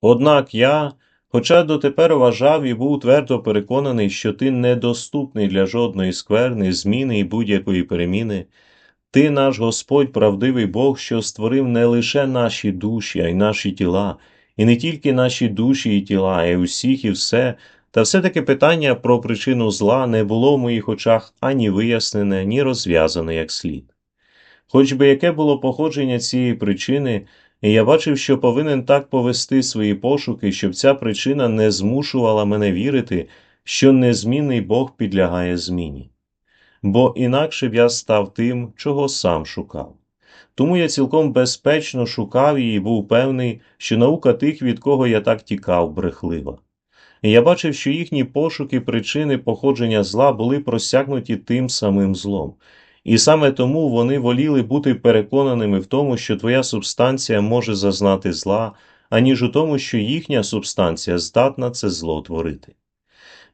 Однак я, хоча дотепер вважав і був твердо переконаний, що ти недоступний для жодної скверни, зміни і будь-якої переміни, ти наш Господь, правдивий Бог, що створив не лише наші душі, а й наші тіла, і не тільки наші душі і тіла, а й усіх і все, та все-таки питання про причину зла не було в моїх очах ані вияснене, ні розв'язане як слід. Хоч би яке було походження цієї причини, і я бачив, що повинен так повести свої пошуки, щоб ця причина не змушувала мене вірити, що незмінний Бог підлягає зміні. Бо інакше б я став тим, чого сам шукав. Тому я цілком безпечно шукав її і був певний, що наука тих, від кого я так тікав, брехлива. Я бачив, що їхні пошуки причини походження зла були просякнуті тим самим злом, і саме тому вони воліли бути переконаними в тому, що твоя субстанція може зазнати зла, аніж у тому, що їхня субстанція здатна це зло творити.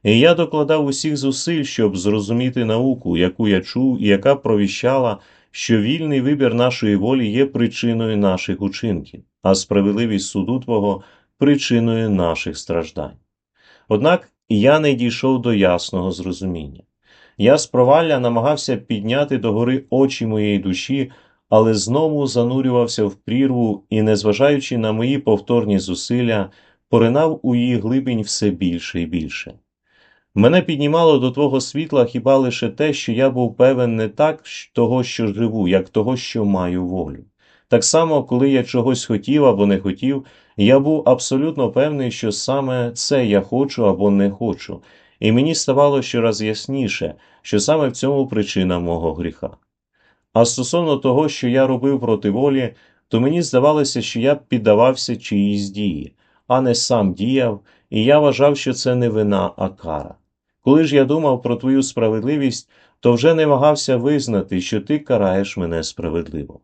І я докладав усіх зусиль, щоб зрозуміти науку, яку я чув і яка провіщала, що вільний вибір нашої волі є причиною наших учинків, а справедливість суду Твого причиною наших страждань. Однак я не дійшов до ясного зрозуміння. Я з провалля намагався підняти догори очі моєї душі, але знову занурювався в прірву і, незважаючи на мої повторні зусилля, поринав у її глибінь все більше і більше. Мене піднімало до твого світла хіба лише те, що я був певен не так того, що живу, як того, що маю волю. Так само, коли я чогось хотів або не хотів, я був абсолютно певний, що саме це я хочу або не хочу, і мені ставало щораз ясніше, що саме в цьому причина мого гріха. А стосовно того, що я робив проти волі, то мені здавалося, що я піддавався чиїсь дії, а не сам діяв, і я вважав, що це не вина, а кара. Коли ж я думав про твою справедливість, то вже не вагався визнати, що ти караєш мене справедливо.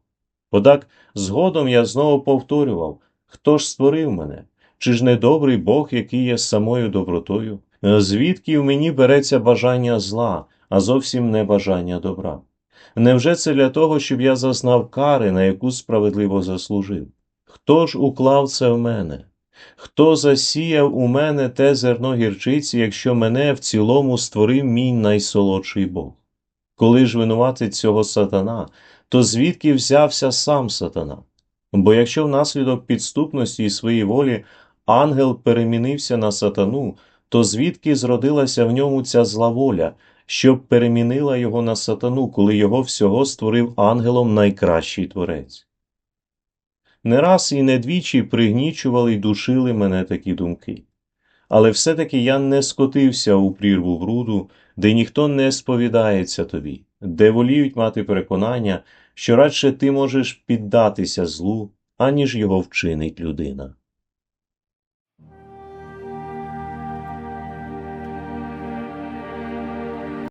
Однак згодом я знову повторював хто ж створив мене? Чи ж не добрий Бог, який є самою добротою? Звідки в мені береться бажання зла, а зовсім не бажання добра? Невже це для того, щоб я зазнав кари, на яку справедливо заслужив? Хто ж уклав це в мене? Хто засіяв у мене те зерно гірчиці, якщо мене в цілому створив мій найсолодший Бог? Коли ж винуватить цього сатана, то звідки взявся сам сатана? Бо якщо внаслідок підступності і своєї волі ангел перемінився на сатану, то звідки зродилася в ньому ця злаволя, щоб перемінила його на сатану, коли його всього створив ангелом найкращий творець? Не раз і не двічі пригнічували й душили мене такі думки. Але все-таки я не скотився у прірву бруду, де ніхто не сповідається тобі, де воліють мати переконання, що радше ти можеш піддатися злу, аніж його вчинить людина.